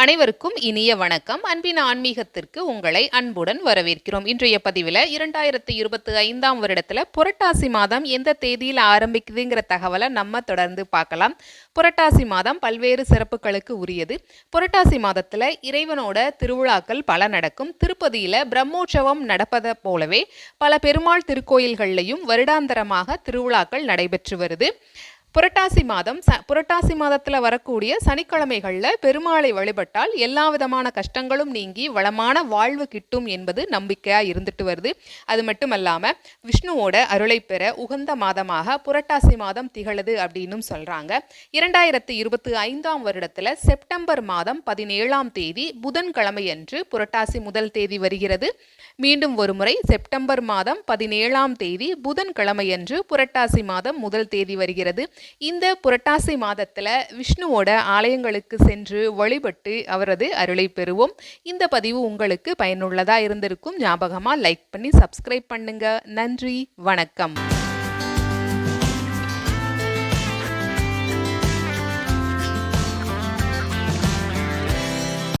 அனைவருக்கும் இனிய வணக்கம். அன்பின் ஆன்மீகத்திற்கு உங்களை அன்புடன் வரவேற்கிறோம். இன்றைய பதிவில் இரண்டாயிரத்தி இருபத்தி ஐந்தாம் வருடத்தில் புரட்டாசி மாதம் எந்த தேதியில் ஆரம்பிக்குதுங்கிற தகவலை நம்ம தொடர்ந்து பார்க்கலாம். புரட்டாசி மாதம் பல்வேறு சிறப்புகளுக்கு உரியது. புரட்டாசி மாதத்தில் இறைவனோட திருவிழாக்கள் பல நடக்கும். திருப்பதியில் பிரம்மோற்சவம் நடப்பதை போலவே பல பெருமாள் திருக்கோயில்கள்லையும் வருடாந்தரமாக திருவிழாக்கள் நடைபெற்று வருது. புரட்டாசி மாதம் ச புரட்டாசி மாதத்தில் வரக்கூடிய சனிக்கிழமைகளில் பெருமாளை வழிபட்டால் எல்லா விதமான கஷ்டங்களும் நீங்கி வளமான வாழ்வு கிட்டும் என்பது நம்பிக்கையாக இருந்துட்டு வருது. அது மட்டும் இல்லாமல் விஷ்ணுவோட அருளை பெற உகந்த மாதமாக புரட்டாசி மாதம் திகழுது அப்படின்னும் சொல்கிறாங்க இரண்டாயிரத்தி இருபத்தி ஐந்தாம் வருடத்தில் செப்டம்பர் மாதம் பதினேழாம் தேதி புதன்கிழமையன்று புரட்டாசி முதல் தேதி வருகிறது. மீண்டும் ஒருமுறை செப்டம்பர் மாதம் பதினேழாம் தேதி புதன்கிழமையன்று புரட்டாசி மாதம் முதல் தேதி வருகிறது. இந்த புரட்டாசி மாதத்தில் விஷ்ணுவோட ஆலயங்களுக்கு சென்று வழிபட்டு அவரது அருளை பெறுவோம். இந்த பதிவு உங்களுக்கு பயனுள்ளதாக இருந்திருக்கும். ஞாபகமாக லைக் பண்ணி சப்ஸ்கிரைப் பண்ணுங்க. நன்றி வணக்கம்.